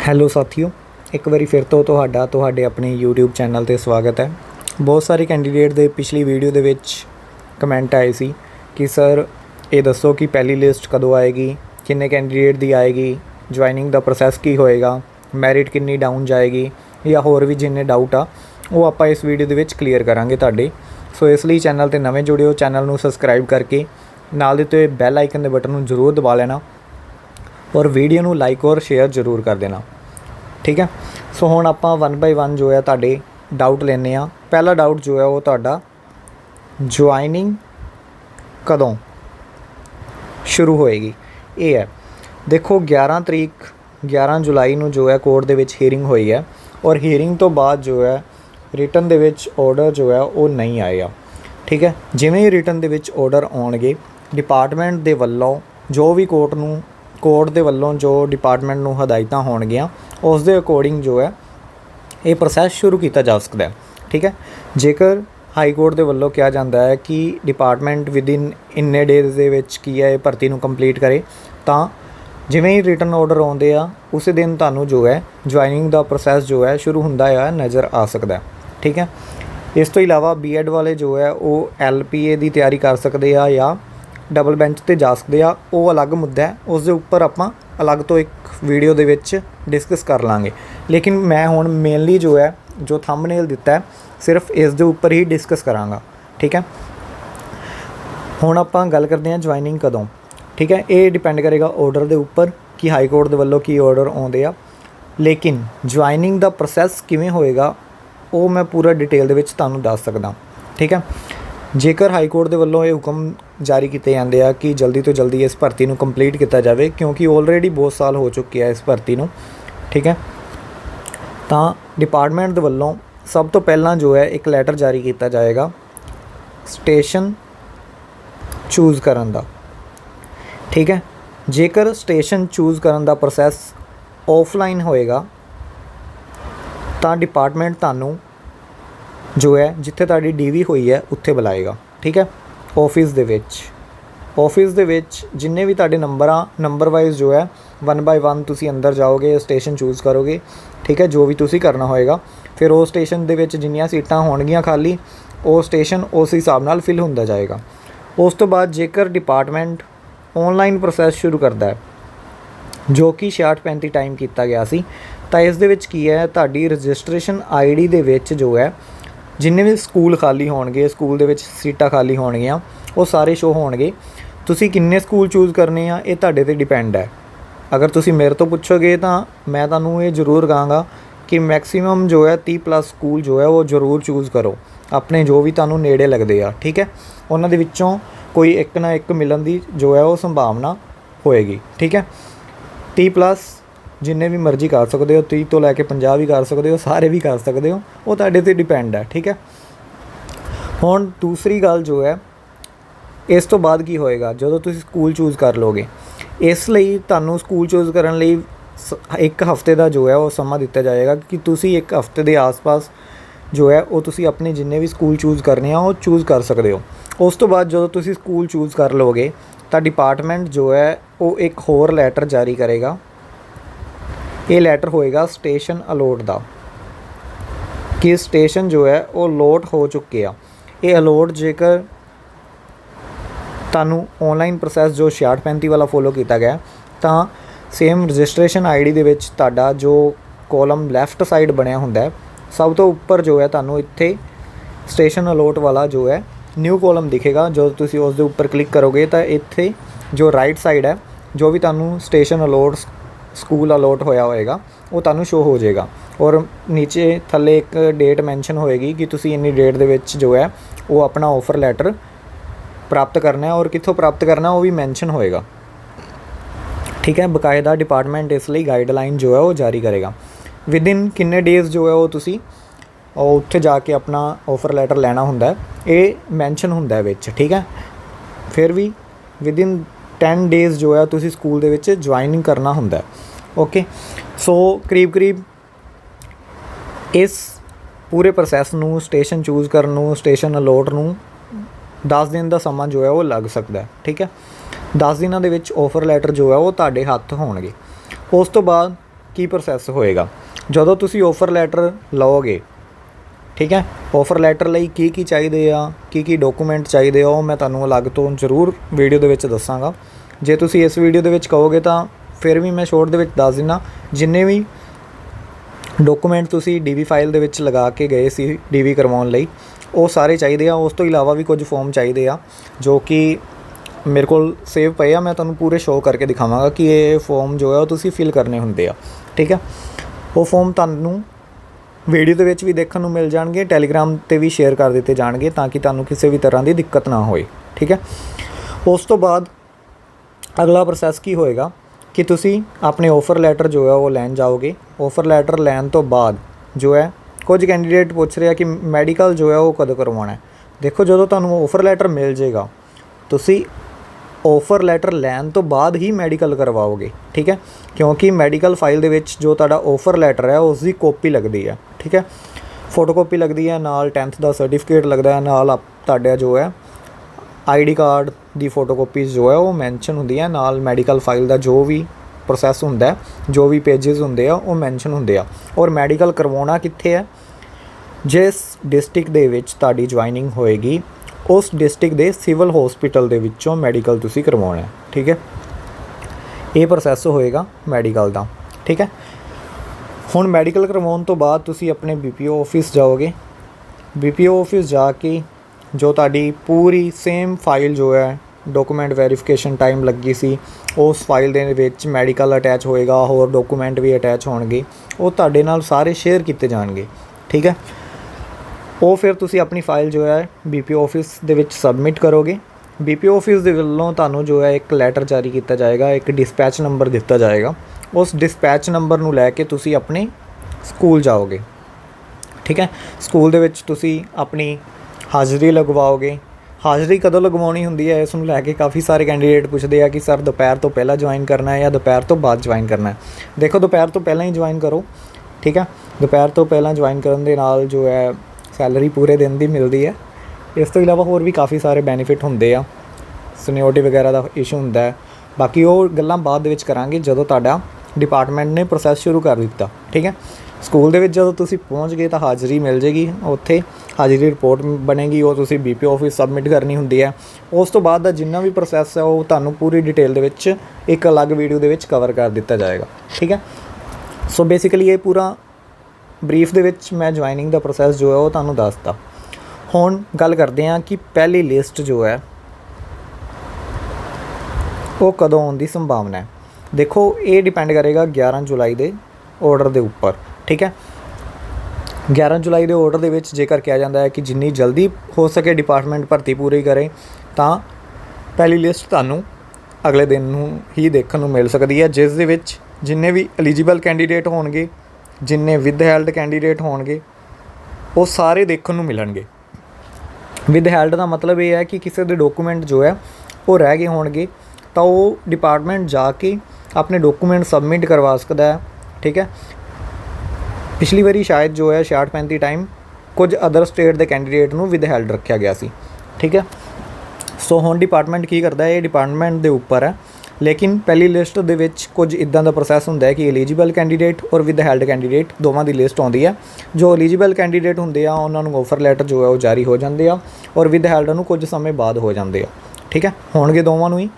Hello ਸਾਥੀਓ, ਇੱਕ ਵਾਰੀ ਫਿਰ ਤੋਂ ਤੁਹਾਡਾ, ਤੁਹਾਡੇ ਆਪਣੇ YouTube ਚੈਨਲ ਤੇ ਸਵਾਗਤ ਹੈ। ਬਹੁਤ ਸਾਰੇ ਕੈਂਡੀਡੇਟ ਦੇ ਪਿਛਲੀ ਵੀਡੀਓ ਦੇ ਵਿੱਚ ਕਮੈਂਟ ਆਏ ਸੀ ਕਿ ਸਰ ਇਹ ਦੱਸੋ ਕਿ ਪਹਿਲੀ ਲਿਸਟ ਕਦੋਂ ਆਏਗੀ, ਕਿੰਨੇ ਕੈਂਡੀਡੇਟ ਦੀ ਆਏਗੀ ਜੁਆਇਨਿੰਗ ਦਾ ਪ੍ਰੋਸੈਸ ਕੀ ਹੋਏਗਾ ਮੈਰਿਟ ਕਿੰਨੀ ਡਾਊਨ ਜਾਏਗੀ ਜਾਂ ਹੋਰ ਵੀ ਜਿੰਨੇ ਡਾਊਟ ਆ, ਉਹ ਆਪਾਂ ਇਸ ਵੀਡੀਓ ਦੇ ਵਿੱਚ ਕਲੀਅਰ ਕਰਾਂਗੇ ਤੁਹਾਡੇ। ਸੋ ਇਸ ਲਈ ਚੈਨਲ ਤੇ ਨਵੇਂ ਜੁੜਿਓ ਚੈਨਲ ਨੂੰ ਸਬਸਕ੍ਰਾਈਬ ਕਰਕੇ ਨਾਲ ਦਿੱਤੇ ਹੋਏ ਬੈਲ ਆਈਕਨ ਦੇ ਬਟਨ ਨੂੰ ਜ਼ਰੂਰ ਦਬਾ ਲੈਣਾ। ਔਰ ਵੀਡੀਓ ਨੂੰ ਲਾਈਕ ਔਰ ਸ਼ੇਅਰ ਜ਼ਰੂਰ ਕਰ ਦੇਣਾ। ਠੀਕ ਹੈ? ਸੋ ਹੁਣ ਆਪਾਂ ਵਨ ਬਾਈ ਵਨ ਜੋ ਹੈ ਤੁਹਾਡੇ ਡਾਊਟ ਲੈਣੇ ਆ ਪਹਿਲਾ ਡਾਊਟ ਜੋ ਹੈ ਉਹ ਤੁਹਾਡਾ ਜੁਆਇਨਿੰਗ ਕਦੋਂ ਸ਼ੁਰੂ ਹੋਏਗੀ? ਇਹ ਹੈ। ਦੇਖੋ 11 ਤਰੀਕ 11 ਜੁਲਾਈ ਨੂੰ ਜੋ ਹੈ ਕੋਰਟ ਦੇ ਵਿੱਚ ਹੀਅਰਿੰਗ ਹੋਈ ਹੈ ਔਰ ਹੀਅਰਿੰਗ ਤੋਂ ਬਾਅਦ ਜੋ ਹੈ ਰਿਟਨ ਦੇ ਵਿੱਚ ਆਰਡਰ ਜੋ ਹੈ ਉਹ ਨਹੀਂ ਆਏਗਾ ਠੀਕ ਹੈ? ਜਿਵੇਂ ਹੀ ਰਿਟਨ ਦੇ ਵਿੱਚ ਆਰਡਰ ਆਉਣਗੇ ਡਿਪਾਰਟਮੈਂਟ ਦੇ ਵੱਲੋਂ ਜੋ ਵੀ ਕੋਰਟ ਨੂੰ ਕੋਰਟ ਦੇ ਵੱਲੋਂ ਜੋ ਡਿਪਾਰਟਮੈਂਟ ਨੂੰ ਹਦਾਇਤਾਂ ਹੋਣਗੀਆਂ ਉਸ ਦੇ ਅਕੋਰਡਿੰਗ ਜੋ ਹੈ, ਇਹ ਪ੍ਰੋਸੈਸ ਸ਼ੁਰੂ ਕੀਤਾ ਜਾ ਸਕਦਾ ਹੈ। ਠੀਕ ਹੈ? ਜੇਕਰ ਹਾਈ ਕੋਰਟ ਦੇ ਵੱਲੋਂ ਕਿਹਾ ਜਾਂਦਾ ਹੈ ਕਿ ਡਿਪਾਰਟਮੈਂਟ ਵਿਦਿਨ ਇੰਨੇ ਡੇਜ਼ ਦੇ ਵਿੱਚ ਕੀ ਹੈ, ਇਹ ਭਰਤੀ ਨੂੰ ਕੰਪਲੀਟ ਕਰੇ, ਤਾਂ ਜਿਵੇਂ ਹੀ ਰਿਟਰਨ ਆਰਡਰ ਆਉਂਦੇ ਆ, ਉਸੇ ਦਿਨ ਤੁਹਾਨੂੰ ਜੋ ਹੈ ਜੁਆਇਨਿੰਗ ਦਾ ਪ੍ਰੋਸੈਸ ਜੋ ਹੈ, ਸ਼ੁਰੂ ਹੁੰਦਾ ਆ ਨਜ਼ਰ ਆ ਸਕਦਾ ਠੀਕ ਹੈ? ਇਸ ਤੋਂ ਇਲਾਵਾ ਬੀਐਡ ਵਾਲੇ ਜੋ ਹੈ, ਉਹ ਐਲਪੀਏ ਦੀ ਤਿਆਰੀ ਕਰ ਸਕਦੇ ਆ ਜਾਂ ਡਬਲ ਬੈਂਚ ਤੇ ਜਾ ਸਕਦੇ ਆ। ਉਹ ਅਲੱਗ ਮੁੱਦਾ ਹੈ। ਉਸ ਦੇ ਉੱਪਰ ਆਪਾਂ ਅਲੱਗ ਤੋਂ ਇੱਕ ਵੀਡੀਓ ਦੇ ਵਿੱਚ ਡਿਸਕਸ ਕਰ ਲਾਂਗੇ। ਲੇਕਿਨ ਮੈਂ ਹੁਣ ਮੇਨਲੀ ਜੋ ਹੈ, ਜੋ ਥੰਬਨੇਲ ਦਿੱਤਾ ਹੈ, ਸਿਰਫ ਇਸ ਦੇ ਉੱਪਰ ਹੀ ਡਿਸਕਸ ਕਰਾਂਗਾ। ਠੀਕ ਹੈ? ਹੁਣ ਆਪਾਂ ਗੱਲ ਕਰਦੇ ਹਾਂ ਜੁਆਇਨਿੰਗ ਕਦੋਂ। ਠੀਕ ਹੈ? ਇਹ ਡਿਪੈਂਡ ਕਰੇਗਾ ਆਰਡਰ ਦੇ ਉੱਪਰ ਕਿ ਹਾਈ ਕੋਰਟ ਦੇ ਵੱਲੋਂ ਕੀ ਆਰਡਰ ਆਉਂਦੇ ਆ। ਲੇਕਿਨ ਜੁਆਇਨਿੰਗ ਦਾ ਪ੍ਰੋਸੈਸ ਕਿਵੇਂ ਹੋਏਗਾ, ਉਹ ਮੈਂ ਪੂਰਾ ਡਿਟੇਲ ਦੇ ਵਿੱਚ ਤੁਹਾਨੂੰ ਦੱਸ ਸਕਦਾ। ਠੀਕ ਹੈ? ਜੇਕਰ ਹਾਈ ਕੋਰਟ ਦੇ ਵੱਲੋਂ ਇਹ ਹੁਕਮ ਜਾਰੀ ਕੀਤੇ ਜਾਂਦੇ ਆ ਕਿ ਜਲਦੀ ਤੋਂ ਜਲਦੀ ਇਸ ਭਰਤੀ ਨੂੰ ਕੰਪਲੀਟ ਕੀਤਾ ਜਾਵੇ, ਕਿਉਂਕਿ ਆਲਰੇਡੀ ਬਹੁਤ ਸਾਲ ਹੋ ਚੁੱਕੇ ਆ ਇਸ ਭਰਤੀ ਨੂੰ। ਠੀਕ ਹੈ? ਤਾਂ ਡਿਪਾਰਟਮੈਂਟ ਦੇ ਵੱਲੋਂ ਸਭ ਤੋਂ ਪਹਿਲਾਂ ਜੋ ਹੈ, ਇੱਕ ਲੈਟਰ ਜਾਰੀ ਕੀਤਾ ਜਾਏਗਾ ਸਟੇਸ਼ਨ ਚੂਜ਼ ਕਰਨ ਦਾ। ਠੀਕ ਹੈ? ਜੇਕਰ ਸਟੇਸ਼ਨ ਚੂਜ਼ ਕਰਨ ਦਾ ਪ੍ਰੋਸੈਸ ਆਫਲਾਈਨ ਹੋਏਗਾ, ਤਾਂ ਡਿਪਾਰਟਮੈਂਟ ਤੁਹਾਨੂੰ ਜੋ ਹੈ, ਜਿੱਥੇ ਤੁਹਾਡੀ ਡੀਵੀ ਹੋਈ ਹੈ, ਉੱਥੇ ਬੁਲਾਏਗਾ। ਠੀਕ ਹੈ? ਆਫਿਸ ਦੇ ਵਿੱਚ। ਆਫਿਸ ਦੇ ਵਿੱਚ ਜਿੰਨੇ ਵੀ ਤੁਹਾਡੇ ਨੰਬਰ ਆ, ਨੰਬਰ ਵਾਈਜ਼ ਜੋ ਹੈ 1 ਬਾਈ 1 ਤੁਸੀਂ ਅੰਦਰ ਜਾਓਗੇ ਸਟੇਸ਼ਨ ਚੂਜ਼ ਕਰੋਗੇ, ਠੀਕ ਹੈ, ਜੋ ਵੀ ਤੁਸੀਂ ਕਰਨਾ ਹੋਏਗਾ। ਫਿਰ ਉਹ ਸਟੇਸ਼ਨ ਦੇ ਵਿੱਚ ਜਿੰਨੀਆਂ ਸੀਟਾਂ ਹੋਣਗੀਆਂ ਖਾਲੀ, ਉਹ ਸਟੇਸ਼ਨ ਉਸ ਹਿਸਾਬ ਨਾਲ ਫਿਲ ਹੁੰਦਾ ਜਾਏਗਾ। ਉਸ ਤੋਂ ਬਾਅਦ ਜੇਕਰ ਡਿਪਾਰਟਮੈਂਟ ਆਨਲਾਈਨ ਪ੍ਰੋਸੈਸ ਸ਼ੁਰੂ ਕਰਦਾ ਹੈ, ਜੋ ਕਿ 6635 ਟਾਈਮ ਕੀਤਾ ਗਿਆ ਸੀ, ਤਾਂ ਇਸ ਦੇ ਵਿੱਚ ਕੀ ਹੈ, ਤੁਹਾਡੀ ਰਜਿਸਟ੍ਰੇਸ਼ਨ ਆਈਡੀ ਦੇ ਵਿੱਚ ਜੋ ਹੈ ਜਿੰਨੇ ਵੀ ਸਕੂਲ ਖਾਲੀ ਹੋਣਗੇ, ਸਕੂਲ ਦੇ ਵਿੱਚ ਸੀਟਾਂ ਖਾਲੀ ਹੋਣਗੀਆਂ, ਉਹ ਸਾਰੇ ਸ਼ੋ ਹੋਣਗੇ। ਤੁਸੀਂ ਕਿੰਨੇ ਸਕੂਲ ਚੂਜ਼ ਕਰਨੇ ਆ, ਇਹ ਤੁਹਾਡੇ ਤੇ ਡਿਪੈਂਡ ਹੈ। ਅਗਰ ਤੁਸੀਂ ਮੇਰੇ ਤੋਂ ਪੁੱਛੋਗੇ ਤਾਂ ਮੈਂ ਤੁਹਾਨੂੰ ਇਹ ਜ਼ਰੂਰ ਕਹਾਂਗਾ ਕਿ ਮੈਕਸਿਮਮ ਜੋ ਹੈ 30 ਪਲੱਸ ਸਕੂਲ ਜੋ ਹੈ, ਉਹ ਜ਼ਰੂਰ ਚੂਜ਼ ਕਰੋ। ਆਪਣੇ ਜੋ ਵੀ ਤੁਹਾਨੂੰ ਨੇੜੇ ਲੱਗਦੇ ਆ, ਠੀਕ ਹੈ? ਉਹਨਾਂ ਦੇ ਵਿੱਚੋਂ ਕੋਈ ਇੱਕ ਨਾ ਇੱਕ ਮਿਲਣ ਦੀ ਜੋ ਹੈ, ਉਹ ਸੰਭਾਵਨਾ ਹੋਏਗੀ, ਠੀਕ ਹੈ? 30 ਪਲੱਸ ਜਿੰਨੇ ਵੀ ਮਰਜ਼ੀ ਕਰ ਸਕਦੇ ਹੋ 30 ਤੋਂ ਲੈ ਕੇ 50 ਵੀ ਕਰ ਸਕਦੇ ਹੋ, ਸਾਰੇ ਵੀ ਕਰ ਸਕਦੇ ਹੋ, ਉਹ ਤੁਹਾਡੇ ਤੇ ਡਿਪੈਂਡ ਹੈ, ਠੀਕ ਹੈ? ਹੁਣ ਦੂਸਰੀ ਗੱਲ ਜੋ ਹੈ, ਇਸ ਤੋਂ ਬਾਅਦ ਕੀ ਹੋਏਗਾ? ਜਦੋਂ ਤੁਸੀਂ ਸਕੂਲ ਚੂਜ਼ ਕਰ ਲੋਗੇ ਇਸ ਲਈ ਤੁਹਾਨੂੰ ਸਕੂਲ ਚੂਜ਼ ਕਰਨ ਲਈ ਸ- ਇੱਕ ਹਫ਼ਤੇ ਦਾ ਜੋ ਹੈ, ਉਹ ਸਮਾਂ ਦਿੱਤਾ ਜਾਏਗਾ ਕਿ ਤੁਸੀਂ ਇੱਕ ਹਫ਼ਤੇ ਦੇ ਆਸ-ਪਾਸ ਜੋ ਹੈ, ਉਹ ਤੁਸੀਂ ਆਪਣੇ ਜਿੰਨੇ ਵੀ ਸਕੂਲ ਚੂਜ਼ ਕਰਨੇ ਆ, ਉਹ ਚੂਜ਼ ਕਰ ਸਕਦੇ ਹੋ। ਉਸ ਤੋਂ ਬਾਅਦ ਜਦੋਂ ਤੁਸੀਂ ਸਕੂਲ ਚੂਜ਼ ਕਰ ਲਓਗੇ, ਤਾਂ ਡਿਪਾਰਟਮੈਂਟ ਜੋ ਹੈ, ਉਹ ਇੱਕ ਹੋਰ ਲੈਟਰ ਜਾਰੀ ਕਰੇਗਾ ਇਹ ਲੈਟਰ ਹੋਏਗਾ ਸਟੇਸ਼ਨ ਅਲੋਟ ਦਾ। ਕਿ ਸਟੇਸ਼ਨ ਜੋ ਹੈ ਉਹ ਲੋਟ ਹੋ ਚੁੱਕੇ ਆ। ਇਹ ਅਲੋਟ ਜੇਕਰ ਤੁਹਾਨੂੰ ਆਨਲਾਈਨ ਪ੍ਰੋਸੈਸ ਜੋ 6635 ਵਾਲਾ ਫੋਲੋ ਕੀਤਾ ਗਿਆ, ਤਾਂ ਸੇਮ ਰਜਿਸਟ੍ਰੇਸ਼ਨ ਆਈਡੀ ਦੇ ਵਿੱਚ ਤੁਹਾਡਾ ਜੋ ਕਾਲਮ ਲੈਫਟ ਸਾਈਡ ਬਣਿਆ ਹੁੰਦਾ ਹੈ, ਸਭ ਤੋਂ ਉੱਪਰ ਜੋ ਹੈ ਤੁਹਾਨੂੰ ਇੱਥੇ ਸਟੇਸ਼ਨ ਅਲੋਟ ਵਾਲਾ ਜੋ ਹੈ ਨਿਊ ਕਾਲਮ ਦਿਖੇਗਾ। ਜਦੋਂ ਤੁਸੀਂ ਉਸ ਦੇ ਉੱਪਰ ਕਲਿੱਕ ਕਰੋਗੇ ਤਾਂ ਇੱਥੇ ਜੋ ਰਾਈਟ ਸਾਈਡ ਹੈ, ਜੋ ਵੀ ਤੁਹਾਨੂੰ ਸਟੇਸ਼ਨ ਅਲੋਟਸ ਸਕੂਲ ਅਲੋਟ ਹੋਇਆ ਹੋਏਗਾ, ਉਹ ਤੁਹਾਨੂੰ ਸ਼ੋ ਹੋ ਜਾਏਗਾ। ਔਰ ਨੀਚੇ ਥੱਲੇ ਇੱਕ ਡੇਟ ਮੈਂਸ਼ਨ ਹੋਏਗੀ ਕਿ ਤੁਸੀਂ ਇੰਨੀ ਡੇਟ ਦੇ ਵਿੱਚ ਜੋ ਹੈ, ਉਹ ਆਪਣਾ ਆਫਰ ਲੈਟਰ ਪ੍ਰਾਪਤ ਕਰਨਾ ਹੈ ਔਰ ਕਿੱਥੋਂ ਪ੍ਰਾਪਤ ਕਰਨਾ ਉਹ ਵੀ ਮੈਂਸ਼ਨ ਹੋਏਗਾ। ਠੀਕ ਹੈ, ਬਕਾਇਦਾ ਡਿਪਾਰਟਮੈਂਟ ਇਸ ਲਈ ਗਾਈਡਲਾਈਨ ਜੋ ਹੈ ਉਹ ਜਾਰੀ ਕਰੇਗਾ। ਵਿਦਿਨ ਕਿੰਨੇ ਡੇਜ਼ ਜੋ ਹੈ ਉਹ ਤੁਸੀਂ, ਉਹ ਉੱਥੇ ਜਾ ਕੇ ਆਪਣਾ ਆਫਰ ਲੈਟਰ ਲੈਣਾ ਹੁੰਦਾ ਇਹ ਮੈਂਸ਼ਨ ਹੁੰਦਾ ਵਿੱਚ, ਠੀਕ ਹੈ। ਫਿਰ ਵੀ ਵਿਦਿਨ 10 ਡੇਜ਼ ਜੋ ਹੈ ਤੁਸੀਂ ਸਕੂਲ ਦੇ ਵਿੱਚ ਜੁਆਇਨਿੰਗ ਕਰਨਾ ਹੁੰਦਾ ਓਕੇ ਸੋ ਕਰੀਬ ਕਰੀਬ ਇਸ ਪੂਰੇ ਪ੍ਰੋਸੈਸ ਨੂੰ ਸਟੇਸ਼ਨ ਚੂਜ਼ ਕਰਨ ਨੂੰ ਸਟੇਸ਼ਨ ਅਲੋਟ ਨੂੰ 10 ਦਿਨ ਦਾ ਸਮਾਂ ਜੋ ਹੈ ਉਹ ਲੱਗ ਸਕਦਾ ਠੀਕ ਹੈ? 10 ਦਿਨਾਂ ਦੇ ਵਿੱਚ ਆਫਰ ਲੈਟਰ ਜੋ ਹੈ ਉਹ ਤੁਹਾਡੇ ਹੱਥ ਹੋਣਗੇ। ਉਸ ਤੋਂ ਬਾਅਦ ਕੀ ਪ੍ਰੋਸੈਸ ਹੋਏਗਾ? ਜਦੋਂ ਤੁਸੀਂ ਆਫਰ ਲੈਟਰ ਲਓਗੇ, ਠੀਕ ਹੈ? ਆਫਰ ਲੈਟਰ ਲਈ ਕੀ ਕੀ ਚਾਹੀਦੇ ਆ, ਕੀ ਕੀ ਡਾਕੂਮੈਂਟ ਚਾਹੀਦੇ ਆ, ਉਹ ਮੈਂ ਤੁਹਾਨੂੰ ਅਲੱਗ ਤੋਂ ਜ਼ਰੂਰ ਵੀਡੀਓ ਦੇ ਵਿੱਚ ਦੱਸਾਂਗਾ। ਜੇ ਤੁਸੀਂ ਇਸ ਵੀਡੀਓ ਦੇ ਵਿੱਚ ਕਹੋਗੇ ਤਾਂ ਫਿਰ ਵੀ ਮੈਂ ਸ਼ੋਰਟ ਦੇ ਵਿੱਚ ਦੱਸ ਦਿੰਨਾ। ਜਿੰਨੇ ਵੀ ਡਾਕੂਮੈਂਟ ਤੁਸੀਂ ਡੀਵੀ ਫਾਈਲ ਦੇ ਵਿੱਚ ਲਗਾ ਕੇ ਗਏ ਸੀ ਡੀਵੀ ਕਰਵਾਉਣ ਲਈ, ਉਹ ਸਾਰੇ ਚਾਹੀਦੇ ਆ। ਉਸ ਤੋਂ ਇਲਾਵਾ ਵੀ ਕੁਝ ਫਾਰਮ ਚਾਹੀਦੇ ਆ, ਜੋ ਕਿ ਮੇਰੇ ਕੋਲ ਸੇਵ ਪਏ ਆ। ਮੈਂ ਤੁਹਾਨੂੰ ਪੂਰੇ ਸ਼ੋਅ ਕਰਕੇ ਦਿਖਾਵਾਂਗਾ ਕਿ ਇਹ ਫਾਰਮ ਜੋ ਹੈ ਉਹ ਤੁਸੀਂ ਫਿਲ ਕਰਨੇ ਹੁੰਦੇ ਆ। ਠੀਕ ਹੈ ਉਹ ਫਾਰਮ ਤੁਹਾਨੂੰ ਵੀਡੀਓ ਦੇ ਵਿੱਚ ਵੀ ਦੇਖਣ ਨੂੰ ਮਿਲ ਜਾਣਗੇ ਟੈਲੀਗ੍ਰਾਮ ਤੇ ਵੀ ਸ਼ੇਅਰ ਕਰ ਦਿੱਤੇ ਜਾਣਗੇ, ਤਾਂ ਕਿ ਤੁਹਾਨੂੰ ਕਿਸੇ ਵੀ ਤਰ੍ਹਾਂ ਦੀ ਦਿੱਕਤ ਨਾ ਹੋਏ। ਠੀਕ ਹੈ ਉਸ ਤੋਂ ਬਾਅਦ ਅਗਲਾ ਪ੍ਰੋਸੈਸ ਕੀ ਹੋਏਗਾ ਕਿ ਤੁਸੀਂ ਆਪਣੇ ਆਫਰ ਲੈਟਰ ਜੋ ਹੈ ਉਹ ਲੈਣ ਜਾਓਗੇ। ਆਫਰ ਲੈਟਰ ਲੈਣ ਤੋਂ ਬਾਅਦ ਜੋ ਹੈ, ਕੁਝ ਕੈਂਡੀਡੇਟ ਪੁੱਛ ਰਿਹਾ ਕਿ ਮੈਡੀਕਲ ਜੋ ਹੈ ਉਹ ਕਦੋਂ ਕਰਵਾਉਣਾ ਹੈ। ਦੇਖੋ, ਜਦੋਂ ਤੁਹਾਨੂੰ ਆਫਰ ਲੈਟਰ ਮਿਲ ਜਾਏਗਾ, ਤੁਸੀਂ ਆਫਰ ਲੈਟਰ ਲੈਣ ਤੋਂ ਬਾਅਦ ਹੀ ਮੈਡੀਕਲ ਕਰਵਾਓਗੇ, ਠੀਕ ਹੈ? ਕਿਉਂਕਿ ਮੈਡੀਕਲ ਫਾਈਲ ਦੇ ਵਿੱਚ ਜੋ ਤੁਹਾਡਾ ਆਫਰ ਲੈਟਰ ਹੈ ਉਸ ਦੀ ਕਾਪੀ ਲੱਗਦੀ ਹੈ, ਠੀਕ ਹੈ? ਫੋਟੋਕਾਪੀ ਲੱਗਦੀ ਹੈ, ਨਾਲ 10th ਦਾ ਸਰਟੀਫਿਕੇਟ ਲੱਗਦਾ ਹੈ, ਨਾਲ ਆਪ- ਤੁਹਾਡਾ ਜੋ ਹੈ ਆਈਡੀ ਕਾਰਡ ਦੀ ਫੋਟੋਕਾਪੀਜ਼ ਜੋ ਹੈ ਉਹ ਮੈਂਸ਼ਨ ਹੁੰਦੀਆਂ, ਨਾਲ ਮੈਡੀਕਲ ਫਾਈਲ ਦਾ ਜੋ ਵੀ ਪ੍ਰੋਸੈਸ ਹੁੰਦਾ ਜੋ ਵੀ ਪੇजेस ਹੁੰਦੇ ਆ, ਉਹ ਮੈਂਸ਼ਨ ਹੁੰਦੇ ਆ। ਔਰ ਮੈਡੀਕਲ ਕਰਵਾਉਣਾ ਕਿੱਥੇ ਹੈ? ਜਿਸ ਡਿਸਟ੍ਰਿਕਟ ਦੇ ਵਿੱਚ ਤੁਹਾਡੀ ਜੁਆਇਨਿੰਗ ਹੋਏਗੀ, ਉਸ ਡਿਸਟ੍ਰਿਕਟ ਦੇ ਸਿਵਲ ਹਸਪੀਟਲ ਦੇ ਵਿੱਚੋਂ ਮੈਡੀਕਲ ਤੁਸੀਂ ਕਰਵਾਉਣਾ ਹੈ, ਠੀਕ ਹੈ? ਇਹ ਪ੍ਰੋਸੈਸ ਹੋਏਗਾ ਮੈਡੀਕਲ ਦਾ, ਠੀਕ ਹੈ? ਹੁਣ ਮੈਡੀਕਲ ਕਰਵਾਉਣ ਤੋਂ ਬਾਅਦ ਤੁਸੀਂ ਆਪਣੇ ਬੀਪੀਓ ਆਫਿਸ ਜਾਓਗੇ। ਬੀਪੀਓ ਆਫਿਸ ਜਾ ਕੇ ਜੋ ਤੁਹਾਡੀ ਪੂਰੀ ਸੇਮ ਫਾਈਲ ਜੋ ਹੈ ਡਾਕੂਮੈਂਟ ਵੈਰੀਫਿਕੇਸ਼ਨ ਟਾਈਮ ਲੱਗੀ ਸੀ, ਉਸ ਫਾਈਲ ਦੇ ਵਿੱਚ ਮੈਡੀਕਲ ਅਟੈਚ ਹੋਏਗਾ, ਹੋਰ ਡਾਕੂਮੈਂਟ ਵੀ ਅਟੈਚ ਹੋਣਗੇ, ਉਹ ਤੁਹਾਡੇ ਨਾਲ ਸਾਰੇ ਸ਼ੇਅਰ ਕੀਤੇ ਜਾਣਗੇ, ਠੀਕ ਹੈ? ਉਹ ਫਿਰ ਤੁਸੀਂ ਆਪਣੀ ਫਾਈਲ ਜੋ ਹੈ ਬੀਪੀਓ ਆਫਿਸ ਦੇ ਵਿੱਚ ਸਬਮਿਟ ਕਰੋਗੇ। ਬੀਪੀਓ ਆਫਿਸ ਦੇ ਵੱਲੋਂ ਤੁਹਾਨੂੰ ਜੋ ਹੈ, ਇੱਕ ਲੈਟਰ ਜਾਰੀ ਕੀਤਾ ਜਾਏਗਾ, ਇੱਕ ਡਿਸਪੈਚ ਨੰਬਰ ਦਿੱਤਾ ਜਾਏਗਾ। ਉਸ ਡਿਸਪੈਚ ਨੰਬਰ ਨੂੰ ਲੈ ਕੇ ਤੁਸੀਂ ਆਪਣੇ ਸਕੂਲ ਜਾਓਗੇ, ਠੀਕ ਹੈ? ਸਕੂਲ ਦੇ ਵਿੱਚ ਤੁਸੀਂ ਆਪਣੀ ਹਾਜ਼ਰੀ ਲਗਵਾਓਗੇ? ਹਾਜ਼ਰੀ ਕਦੋਂ ਲਗਵਾਉਣੀ ਹੁੰਦੀ ਹੈ? ਇਸ ਨੂੰ ਲੈ ਕੇ ਕਾਫੀ ਸਾਰੇ ਕੈਂਡੀਡੇਟ ਪੁੱਛਦੇ ਆ ਕਿ ਸਰ ਦੁਪਹਿਰ ਤੋਂ ਪਹਿਲਾਂ ਜੁਆਇਨ ਕਰਨਾ ਹੈ ਜਾਂ ਦੁਪਹਿਰ ਤੋਂ ਬਾਅਦ ਜੁਆਇਨ ਕਰਨਾ ਹੈ? ਦੇਖੋ, ਦੁਪਹਿਰ ਤੋਂ ਪਹਿਲਾਂ ਹੀ ਜੁਆਇਨ ਕਰੋ, ਠੀਕ ਹੈ? ਦੁਪਹਿਰ ਤੋਂ ਪਹਿਲਾਂ ਜੁਆਇਨ ਕਰਨ ਦੇ ਨਾਲ ਜੋ ਹੈ ਸੈਲਰੀ ਪੂਰੇ ਦਿਨ ਦੀ ਮਿਲਦੀ ਹੈ। ਇਸ ਤੋਂ ਇਲਾਵਾ ਹੋਰ ਵੀ ਕਾਫੀ ਸਾਰੇ ਬੈਨੀਫਿਟ ਹੁੰਦੇ ਆ। ਸੀਨੀਅਰਟੀ ਵਗੈਰਾ ਦਾ ਇਸ਼ੂ ਹੁੰਦਾ ਹੈ। ਬਾਕੀ ਉਹ ਗੱਲਾਂ ਬਾਅਦ ਦੇ ਵਿੱਚ ਕਰਾਂਗੇ, ਜਦੋਂ ਤੁਹਾਡਾ ਡਿਪਾਰਟਮੈਂਟ ਨੇ ਪ੍ਰੋਸੈਸ ਸ਼ੁਰੂ ਕਰ ਦਿੱਤਾ, ਠੀਕ ਹੈ? ਸਕੂਲ ਦੇ ਵਿੱਚ ਜਦੋਂ ਤੁਸੀਂ ਪਹੁੰਚ ਗਏ ਤਾਂ ਹਾਜ਼ਰੀ ਮਿਲ ਜੇਗੀ ਉੱਥੇ। ਹਾਜ਼ਰੀ ਰਿਪੋਰਟ ਬਣੇਗੀ, ਉਹ ਤੁਸੀਂ ਬੀਪੀਓ ਆਫਿਸ ਸਬਮਿਟ ਕਰਨੀ ਹੁੰਦੀ ਹੈ। ਉਸ ਤੋਂ ਬਾਅਦ ਦਾ ਜਿੰਨਾ ਵੀ ਪ੍ਰੋਸੈਸ ਹੈ, ਉਹ ਤੁਹਾਨੂੰ ਪੂਰੀ ਡਿਟੇਲ ਦੇ ਵਿੱਚ ਇੱਕ ਅਲੱਗ ਵੀਡੀਓ ਦੇ ਵਿੱਚ ਕਵਰ ਕਰ ਦਿੱਤਾ ਜਾਏਗਾ। ਠੀਕ ਹੈ? ਸੋ ਬੇਸਿਕਲੀ ਇਹ ਪੂਰਾ ਬਰੀਫ ਦੇ ਵਿੱਚ ਮੈਂ ਜੁਆਇਨਿੰਗ ਦਾ ਪ੍ਰੋਸੈਸ ਜੋ ਹੈ, ਉਹ ਤੁਹਾਨੂੰ ਦੱਸਦਾ ਹੁਣ ਗੱਲ ਕਰਦੇ ਹਾਂ ਕਿ ਪਹਿਲੀ ਲਿਸਟ ਜੋ ਹੈ, ਉਹ ਕਦੋਂ ਆਉਣ ਦੀ ਸੰਭਾਵਨਾ ਹੈ। ਦੇਖੋ, ਇਹ ਡਿਪੈਂਡ ਕਰੇਗਾ 11 ਜੁਲਾਈ ਦੇ ਆਰਡਰ ਦੇ ਉੱਪਰ। ਠੀਕ ਹੈ? 11 ਜੁਲਾਈ ਦੇ ਆਰਡਰ ਦੇ ਵਿੱਚ ਜੇਕਰ ਕਿਹਾ ਜਾਂਦਾ ਹੈ ਕਿ ਜਿੰਨੀ ਜਲਦੀ ਹੋ ਸਕੇ ਡਿਪਾਰਟਮੈਂਟ ਭਰਤੀ ਪੂਰੀ ਕਰੇ, ਤਾਂ ਪਹਿਲੀ ਲਿਸਟ ਤੁਹਾਨੂੰ ਅਗਲੇ ਦਿਨ ਨੂੰ ਹੀ ਦੇਖਣ ਨੂੰ ਮਿਲ ਸਕਦੀ ਹੈ, ਜਿਸ ਦੇ ਵਿੱਚ ਜਿੰਨੇ ਵੀ ਐਲੀਜੀਬਲ ਕੈਂਡੀਡੇਟ ਹੋਣਗੇ, ਜਿੰਨੇ ਵਿਦ ਹੈਲਡ ਕੈਂਡੀਡੇਟ ਹੋਣਗੇ, ਉਹ ਸਾਰੇ ਦੇਖਣ ਨੂੰ ਮਿਲਣਗੇ। ਵਿਦ ਹੈਲਡ ਦਾ ਮਤਲਬ ਇਹ ਹੈ ਕਿ ਕਿਸੇ ਦੇ ਡਾਕੂਮੈਂਟ ਜੋ ਹੈ, ਉਹ ਰਹਿ ਗਏ ਹੋਣਗੇ, ਤਾਂ ਉਹ ਡਿਪਾਰਟਮੈਂਟ ਜਾ ਕੇ ਆਪਣੇ ਡਾਕੂਮੈਂਟ ਸਬਮਿਟ ਕਰਵਾ ਸਕਦਾ ਹੈ, ਠੀਕ ਹੈ? ਪਿਛਲੀ ਵਾਰੀ ਸ਼ਾਇਦ ਜੋ ਹੈ 66 35 ਟਾਈਮ ਕੁਝ ਅਦਰ ਸਟੇਟ ਦੇ ਕੈਂਡੀਡੇਟ ਨੂੰ ਵਿਦ ਹੈਲਡ ਰੱਖਿਆ ਗਿਆ ਸੀ। ਠੀਕ ਹੈ? ਸੋ ਹੁਣ ਡਿਪਾਰਟਮੈਂਟ ਕੀ ਕਰਦਾ ਹੈ? ਇਹ ਡਿਪਾਰਟਮੈਂਟ ਦੇ ਉੱਪਰ ਹੈ। ਲੇਕਿਨ ਪਹਿਲੀ ਲਿਸਟ ਦੇ ਵਿੱਚ ਕੁਝ ਇਦਾਂ ਦਾ ਪ੍ਰੋਸੈਸ ਹੁੰਦਾ ਹੈ ਕਿ ਐਲੀਜੀਬਲ ਕੈਂਡੀਡੇਟ ਔਰ ਵਿਦ ਹੈਲਡ ਕੈਂਡੀਡੇਟ ਦੋਵਾਂ ਦੀ ਲਿਸਟ ਆਉਂਦੀ ਹੈ। ਜੋ ਐਲੀਜੀਬਲ ਕੈਂਡੀਡੇਟ ਹੁੰਦੇ ਆ, ਉਹਨਾਂ ਨੂੰ ਆਫਰ ਲੈਟਰ ਜੋ ਹੈ ਉਹ ਜਾਰੀ ਹੋ ਜਾਂਦੇ ਆ ਔਰ ਵਿਦ ਹੈਲਡ ਨੂੰ ਕੁਝ ਸਮੇਂ ਬਾਅਦ ਹੋ ਜਾਂਦੇ ਆ। ਠੀਕ ਹੈ? ਹੋਣਗੇ ਦੋਵਾਂ ਨੂੰ ਹੀ।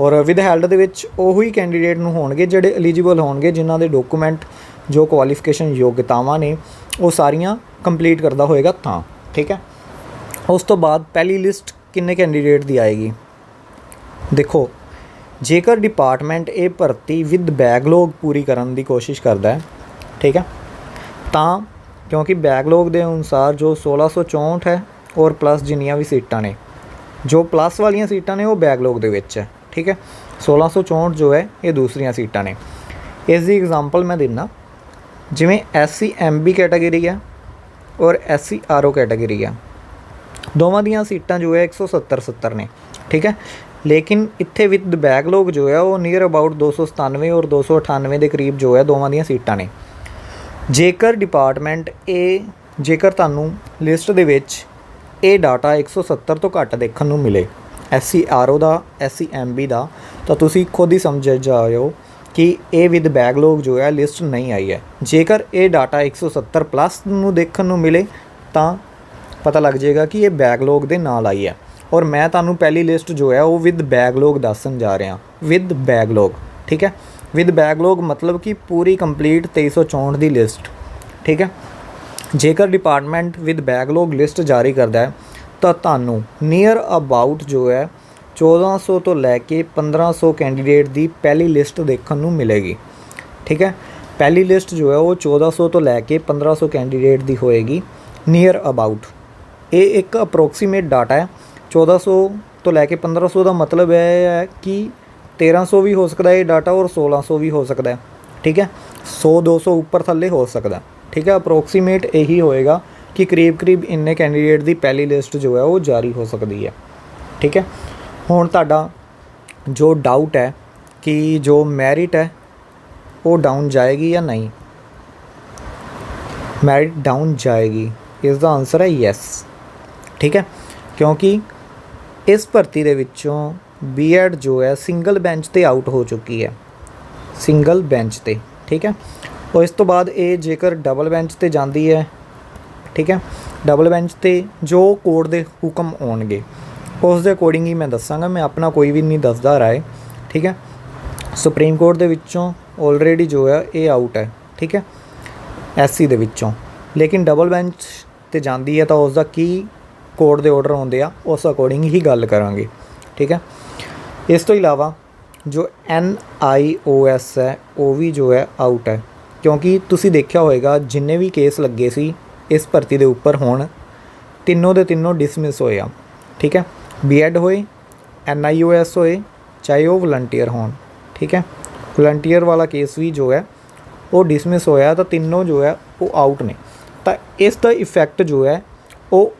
ਔਰ ਵਿਦ ਹੈਲਡ ਦੇ ਵਿੱਚ ਉਹੀ ਕੈਂਡੀਡੇਟ ਨੂੰ ਹੋਣਗੇ ਜਿਹੜੇ ਐਲੀਜੀਬਲ ਹੋਣਗੇ, ਜਿਨ੍ਹਾਂ ਦੇ ਡਾਕੂਮੈਂਟ ਜੋ ਕੁਆਲੀਫਿਕੇਸ਼ਨ ਯੋਗਤਾਵਾਂ ਨੇ, ਉਹ ਸਾਰੀਆਂ ਕੰਪਲੀਟ ਕਰਦਾ ਹੋਏਗਾ ਤਾਂ, ਠੀਕ ਹੈ? ਉਸ ਤੋਂ ਬਾਅਦ ਪਹਿਲੀ ਲਿਸਟ ਕਿੰਨੇ ਕੈਂਡੀਡੇਟ ਦੀ ਆਏਗੀ? ਦੇਖੋ, ਜੇਕਰ ਡਿਪਾਰਟਮੈਂਟ ਇਹ ਭਰਤੀ ਵਿਦ ਬੈਕਲੌਗ ਪੂਰੀ ਕਰਨ ਦੀ ਕੋਸ਼ਿਸ਼ ਕਰਦਾ ਹੈ, ਠੀਕ ਹੈ? ਤਾਂ ਕਿਉਂਕਿ ਬੈਕਲੌਗ ਦੇ ਅਨੁਸਾਰ ਜੋ 1664 ਹੈ, ਔਰ ਪਲੱਸ ਜਿੰਨੀਆਂ ਵੀ ਸੀਟਾਂ ਨੇ, ਜੋ ਪਲੱਸ ਵਾਲੀਆਂ ਸੀਟਾਂ ਨੇ ਉਹ ਬੈਕਲੌਗ ਦੇ ਵਿੱਚ ਹੈ, ਠੀਕ ਹੈ? 1664 ਜੋ ਹੈ, ਇਹ ਦੂਸਰੀਆਂ ਸੀਟਾਂ ਨੇ। ਇਸ ਦੀ ਐਗਜ਼ਾਮਪਲ ਮੈਂ ਦਿੰਨਾ ਜਿਵੇਂ ਐਸਸੀ ਐਮਬੀ ਕੈਟਾਗਰੀ ਆ ਔਰ ਐਸਸੀ ਆਰਓ ਕੈਟਾਗਰੀ ਆ। ਦੋਵਾਂ ਦੀਆਂ ਸੀਟਾਂ ਜੋ ਹੈ 170 70 ਨੇ, ਠੀਕ ਹੈ? ਲੇਕਿਨ ਇੱਥੇ ਵਿਦ ਬੈਕਲੌਗ ਜੋ ਹੈ ਉਹ ਨੀਅਰ ਅਬਾਊਟ 297 ਔਰ 298 ਦੇ ਕਰੀਬ ਜੋ ਹੈ ਦੋਵਾਂ ਦੀਆਂ ਸੀਟਾਂ ਨੇ। ਜੇਕਰ ਡਿਪਾਰਟਮੈਂਟ ਇਹ ਜੇਕਰ ਤੁਹਾਨੂੰ ਲਿਸਟ ਦੇ ਵਿੱਚ ਇਹ ਡਾਟਾ 170 ਤੋਂ ਘੱਟ ਦੇਖਣ ਨੂੰ ਮਿਲੇ ਐਸਸੀ ਆਰਓ ਦਾ ਐਸਸੀ ਐਮਬੀ ਦਾ, ਤਾਂ ਤੁਸੀਂ ਖੁਦ ਹੀ ਸਮਝ ਜਾਇਓ ਕਿ ਇਹ ਵਿਦ ਬੈਕਲੌਗ ਜੋ ਹੈ ਲਿਸਟ ਨਹੀਂ ਆਈ ਹੈ। ਜੇਕਰ ਇਹ ਡਾਟਾ 170 ਪਲੱਸ ਨੂੰ ਦੇਖਣ ਨੂੰ ਮਿਲੇ, ਤਾਂ ਪਤਾ ਲੱਗ ਜਾਏਗਾ ਕਿ ਇਹ ਬੈਕਲੌਗ ਦੇ ਨਾਲ ਆਈ ਹੈ। ਔਰ ਮੈਂ ਤੁਹਾਨੂੰ ਪਹਿਲੀ ਲਿਸਟ ਜੋ ਹੈ, ਉਹ ਵਿਦ ਬੈਕਲੌਗ ਦੱਸਣ ਜਾ ਰਿਹਾ। ਵਿਦ ਬੈਕਲੌਗ, ਠੀਕ ਹੈ? ਵਿਦ ਬੈਕਲੌਗ ਮਤਲਬ ਕਿ ਪੂਰੀ ਕੰਪਲੀਟ 2364 ਦੀ ਲਿਸਟ, ਠੀਕ ਹੈ? ਜੇਕਰ ਡਿਪਾਰਟਮੈਂਟ ਵਿਦ ਬੈਕਲੌਗ ਲਿਸਟ ਜਾਰੀ ਕਰਦਾ ਹੈ, ਤਾਂ ਤੁਹਾਨੂੰ ਨੀਅਰ ਅਬਾਊਟ ਜੋ ਹੈ 1400 ਤੋਂ ਲੈ ਕੇ 1500 ਕੈਂਡੀਡੇਟ ਦੀ ਪਹਿਲੀ ਲਿਸਟ ਦੇਖਣ ਨੂੰ ਮਿਲੇਗੀ। ਠੀਕ ਹੈ? ਪਹਿਲੀ ਲਿਸਟ ਜੋ ਹੈ ਉਹ 1400 ਤੋਂ ਲੈ ਕੇ 1500 ਕੈਂਡੀਡੇਟ ਦੀ ਹੋਏਗੀ। ਨੀਅਰ ਅਬਾਊਟ ਇਹ ਇੱਕ ਅਪਰੋਕਸੀਮੇਟ ਡਾਟਾ ਹੈ। 1400 ਤੋਂ ਲੈ ਕੇ 1500 ਦਾ ਮਤਲਬ ਇਹ ਹੈ ਕਿ 1300 ਵੀ ਹੋ ਸਕਦਾ ਹੈ ਇਹ ਡਾਟਾ ਔਰ 1600 ਵੀ ਹੋ ਸਕਦਾ ਹੈ। ਠੀਕ ਹੈ? 100 200 ਉੱਪਰ ਥੱਲੇ ਹੋ ਸਕਦਾ ਠੀਕ ਹੈ? ਅਪਰੋਕਸੀਮੇਟ ਇਹੀ ਹੋਏਗਾ ਕਿ ਕਰੀਬ ਕਰੀਬ ਇੰਨੇ ਕੈਂਡੀਡੇਟ ਦੀ ਪਹਿਲੀ ਲਿਸਟ ਜੋ ਹੈ ਉਹ ਜਾਰੀ ਹੋ ਸਕਦੀ ਹੈ। ਠੀਕ ਹੈ? ਹੁਣ ਤੁਹਾਡਾ ਜੋ ਡਾਊਟ ਹੈ ਕਿ ਜੋ ਮੈਰਿਟ ਹੈ, ਉਹ ਡਾਊਨ ਜਾਏਗੀ ਜਾਂ ਨਹੀਂ? ਮੈਰਿਟ ਡਾਊਨ ਜਾਏਗੀ। ਇਸ ਦਾ ਆਨਸਰ ਹੈ ਯੈਸ ਠੀਕ ਹੈ? ਕਿਉਂਕਿ ਇਸ ਭਰਤੀ ਦੇ ਵਿੱਚੋਂ ਬੀਐਡ ਜੋ ਹੈ ਸਿੰਗਲ ਬੈਂਚ ਤੇ ਆਊਟ ਹੋ ਚੁੱਕੀ ਹੈ। ਸਿੰਗਲ ਬੈਂਚ ਤੇ। ਠੀਕ ਹੈ? ਉਹ ਇਸ ਤੋਂ ਬਾਅਦ ਇਹ ਜੇਕਰ ਡਬਲ ਬੈਂਚ ਤੇ ਜਾਂਦੀ ਹੈ, ਠੀਕ ਹੈ? ਡਬਲ ਬੈਂਚ ਤੇ ਜੋ ਕੋਰਟ ਦੇ ਹੁਕਮ ਆਉਣਗੇ ਉਸ ਦੇ ਅਕੋਰਡਿੰਗ ਹੀ ਮੈਂ ਦੱਸਾਂਗਾ, ਮੈਂ ਆਪਣਾ ਕੋਈ ਵੀ ਨਹੀਂ ਦੱਸਦਾ ਰਾਏ, ਠੀਕ ਹੈ? ਸੁਪਰੀਮ ਕੋਰਟ ਦੇ ਵਿੱਚੋਂ ਆਲਰੇਡੀ ਜੋ ਹੈ ਇਹ ਆਊਟ ਹੈ, ਠੀਕ ਹੈ? ਐਸਸੀ ਦੇ ਵਿੱਚੋਂ। ਲੇਕਿਨ ਡਬਲ ਬੈਂਚ ਤੇ ਜਾਂਦੀ ਹੈ ਤਾਂ ਉਸ ਦਾ ਕੀ ਕੋਰਟ ਦੇ ਆਰਡਰ ਆਉਂਦੇ ਆ, ਉਸ ਅਕੋਰਡਿੰਗ ਹੀ ਗੱਲ ਕਰਾਂਗੇ, ਠੀਕ ਹੈ? ਇਸ ਤੋਂ ਇਲਾਵਾ ਜੋ ਐਨ ਆਈ ਓ ਐਸ ਹੈ, ਉਹ ਵੀ ਜੋ ਹੈ ਆਊਟ ਹੈ। ਕਿਉਂਕਿ ਤੁਸੀਂ ਦੇਖਿਆ ਹੋਵੇਗਾ ਜਿੰਨੇ ਵੀ ਕੇਸ ਲੱਗੇ ਸੀ, ਇਸ ਭਰਤੀ ਦੇ ਉੱਪਰ ਹੁਣ ਤਿੰਨੋਂ ਦੇ ਤਿੰਨੋਂ ਡਿਸਮਿਸ ਹੋਏ ਆ, ਠੀਕ ਹੈ? ਬੀਐਡ ਹੋਏ ਐਨ ਆਈ ਓ ਐਸ ਹੋਏ, ਚਾਹੇ ਉਹ ਵਲੰਟੀਅਰ ਹੋਣ, ਠੀਕ ਹੈ? ਵਲੰਟੀਅਰ ਵਾਲਾ ਕੇਸ ਵੀ ਜੋ ਹੈ, ਉਹ ਡਿਸਮਿਸ ਹੋਇਆ, ਤਾਂ ਤਿੰਨੋਂ ਜੋ ਹੈ, ਉਹ ਆਊਟ ਨੇ। ਤਾਂ ਇਸ ਦਾ ਇਫੈਕਟ ਜੋ ਹੈ, ਉਹ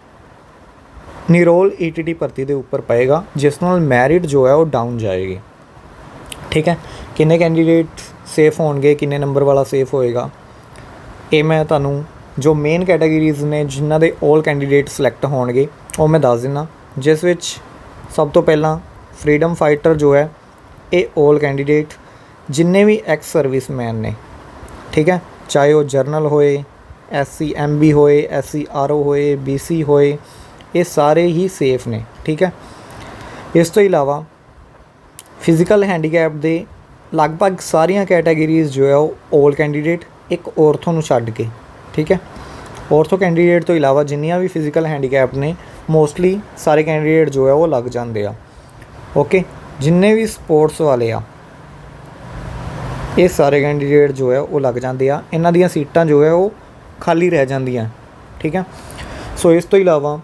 ਨਿਰੋਲ ਈਟੀਟੀ ਭਰਤੀ ਦੇ ਉੱਪਰ ਪਏਗਾ, ਜਿਸ ਨਾਲ ਮੈਰਿਟ ਜੋ ਹੈ, ਉਹ ਡਾਊਨ ਜਾਏਗੀ। ਠੀਕ ਹੈ? ਕਿੰਨੇ ਕੈਂਡੀਡੇਟ ਸੇਫ ਹੋਣਗੇ, ਕਿੰਨੇ ਨੰਬਰ ਵਾਲਾ ਸੇਫ ਹੋਏਗਾ? ਇਹ ਮੈਂ ਤੁਹਾਨੂੰ ਜੋ ਮੇਨ ਕੈਟਾਗਰੀਜ਼ ਨੇ, ਜਿਨ੍ਹਾਂ ਦੇ 올 ਕੈਂਡੀਡੇਟ ਸਿਲੈਕਟ ਹੋਣਗੇ, ਉਹ ਮੈਂ ਦੱਸ ਦਿੰਦਾ ਜਿਸ ਵਿੱਚ ਸਭ ਤੋਂ ਪਹਿਲਾਂ ਫਰੀडम ਫਾਈਟਰ ਜੋ ਹੈ, ਇਹ 올 ਕੈਂਡੀਡੇਟ ਜਿੰਨੇ ਵੀ ਐਕਸ ਸਰਵਿਸਮੈਨ ਨੇ, ਠੀਕ ਹੈ, ਚਾਹੇ ਉਹ ਜਰਨਲ ਹੋਏ ਐਸਸੀ ਐਮਬੀ ਹੋਏ ਐਸਸੀ ਆਰਓ ਹੋਏ ਬੀਸੀ ਹੋਏ, ਇਹ ਸਾਰੇ ਹੀ ਸੇਫ ਨੇ, ਠੀਕ ਹੈ। ਇਸ ਤੋਂ ਇਲਾਵਾ ਫਿਜ਼ੀਕਲ ਹੈਂਡੀਕੈਪ ਦੇ ਲਗਭਗ ਸਾਰੀਆਂ ਕੈਟਾਗਰੀਜ਼ ਜੋ ਹੈ, ਉਹ 올 ਕੈਂਡੀਡੇਟ ਇੱਕ ਔਰਥੋ ਨੂੰ ਛੱਡ ਕੇ, ਠੀਕ ਹੈ। ਔਰਥੋ ਕੈਂਡੀਡੇਟ ਤੋਂ ਇਲਾਵਾ ਜਿੰਨੀਆਂ ਵੀ ਫਿਜ਼ੀਕਲ ਹੈਂਡੀਕੈਪ ਨੇ ਮੋਸਟਲੀ ਸਾਰੇ ਕੈਂਡੀਡੇਟ ਜੋ ਹੈ ਉਹ ਲੱਗ ਜਾਂਦੇ ਆ। ਓਕੇ ਜਿੰਨੇ ਵੀ ਸਪੋਰਟਸ ਵਾਲੇ ਆ, ਇਹ ਸਾਰੇ ਕੈਂਡੀਡੇਟ ਜੋ ਹੈ ਉਹ ਲੱਗ ਜਾਂਦੇ ਆ। ਇਹਨਾਂ ਦੀਆਂ ਸੀਟਾਂ ਜੋ ਹੈ ਉਹ ਖਾਲੀ ਰਹਿ ਜਾਂਦੀਆਂ। ਠੀਕ ਹੈ? ਸੋ ਇਸ ਤੋਂ ਇਲਾਵਾ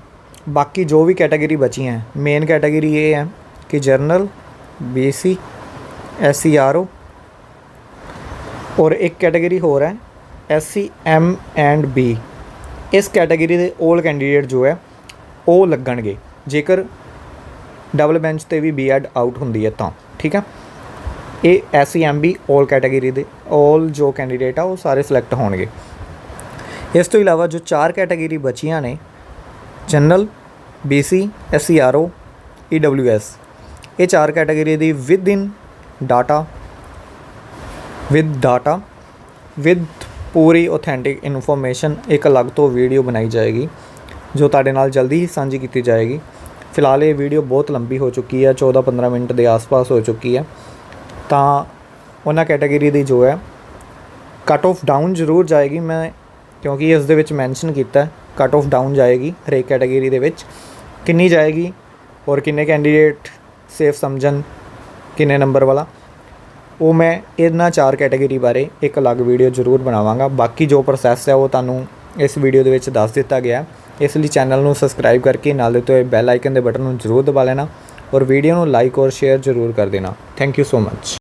ਬਾਕੀ ਜੋ ਵੀ ਕੈਟਾਗਰੀ ਬਚੀਆਂ ਮੇਨ ਕੈਟਾਗਰੀ ਇਹ ਹੈ ਕਿ ਜਰਨਲ ਬੀਸੀ ਐਸਸੀ ਆਰਓ ਔਰ ਇੱਕ ਕੈਟਾਗਰੀ ਹੋਰ ਹੈ ਐਸਸੀ ਐਮ ਐਂਡ ਬੀ ਇਸ ਕੈਟਾਗਰੀ ਦੇ 올 ਕੈਂਡੀਡੇਟ ਜੋ ਹੈ ਉਹ ਲੱਗਣਗੇ। ਜੇਕਰ ਡਬਲ ਬੈਂਚ ਤੇ ਵੀ ਬੀਐਡ ਆਊਟ ਹੁੰਦੀ ਹੈ ਤਾਂ, ਠੀਕ ਹੈ? ਇਹ ਐਸਸੀ ਐਮਬੀ 올 ਕੈਟਾਗਰੀ ਦੇ 올 ਜੋ ਕੈਂਡੀਡੇਟ ਆ ਉਹ ਸਾਰੇ ਸਿਲੈਕਟ ਹੋਣਗੇ। ਇਸ ਤੋਂ ਇਲਾਵਾ ਜੋ ਚਾਰ ਕੈਟਾਗਰੀ ਬਚੀਆਂ ਨੇ ਜਨਰਲ ਬੀਸੀ ਐਸਸੀਆਰਓ ਈਡਬਲਯੂਐਸ ਇਹ ਚਾਰ category the within data with data with Puri authentic information ਇੱਕ ਅਲੱਗ ਤੋਂ ਵੀਡੀਓ ਬਣਾਈ ਜਾਏਗੀ। ਜੋ ਤੁਹਾਡੇ ਨਾਲ ਜਲਦੀ ਹੀ ਸਾਂਝੀ ਕੀਤੀ ਜਾਏਗੀ। ਫਿਲਹਾਲ ਇਹ ਵੀਡੀਓ ਬਹੁਤ ਲੰਬੀ ਹੋ ਚੁੱਕੀ ਹੈ 14-15 ਮਿੰਟ ਦੇ ਆਸ-ਪਾਸ ਹੋ ਚੁੱਕੀ ਹੈ। ਤਾਂ ਉਹਨਾਂ ਕੈਟਾਗਰੀ ਦੀ ਜੋ ਹੈ ਕਟ ਆਫ ਡਾਊਨ ਜ਼ਰੂਰ ਜਾਏਗੀ। ਮੈਂ ਕਿਉਂਕਿ ਇਸ ਦੇ ਵਿੱਚ ਮੈਂਸ਼ਨ ਕੀਤਾ ਹੈ ਕੱਟ ਆਫ ਡਾਊਨ ਜਾਏਗੀ ਹਰੇਕ ਕੈਟਾਗਰੀ ਦੇ ਵਿੱਚ। ਕਿੰਨੀ ਜਾਏਗੀ ਔਰ ਕਿੰਨੇ ਕੈਂਡੀਡੇਟ ਸੇਫ ਸਮਝਣ, ਕਿੰਨੇ ਨੰਬਰ ਵਾਲਾ। ਉਹ ਮੈਂ ਇਹਨਾਂ ਚਾਰ ਕੈਟਾਗਰੀ ਬਾਰੇ ਇੱਕ ਅਲੱਗ ਵੀਡੀਓ ਜ਼ਰੂਰ ਬਣਾਵਾਂਗਾ। ਬਾਕੀ ਜੋ ਪ੍ਰੋਸੈਸ ਹੈ, ਉਹ ਤੁਹਾਨੂੰ ਇਸ ਵੀਡੀਓ ਦੇ ਵਿੱਚ ਦੱਸ ਦਿੱਤਾ ਗਿਆ ਇਸ ਲਈ ਚੈਨਲ ਨੂੰ ਸਬਸਕ੍ਰਾਈਬ ਕਰਕੇ ਨਾਲ ਦਿੱਤੇ ਹੋਏ ਬੈਲ ਆਈਕਨ ਦੇ ਬਟਨ ਨੂੰ ਜ਼ਰੂਰ ਦਬਾ ਲੈਣਾ ਔਰ ਵੀਡੀਓ ਨੂੰ ਲਾਈਕ ਔਰ ਸ਼ੇਅਰ ਜ਼ਰੂਰ ਕਰ ਦੇਣਾ। Thank you so much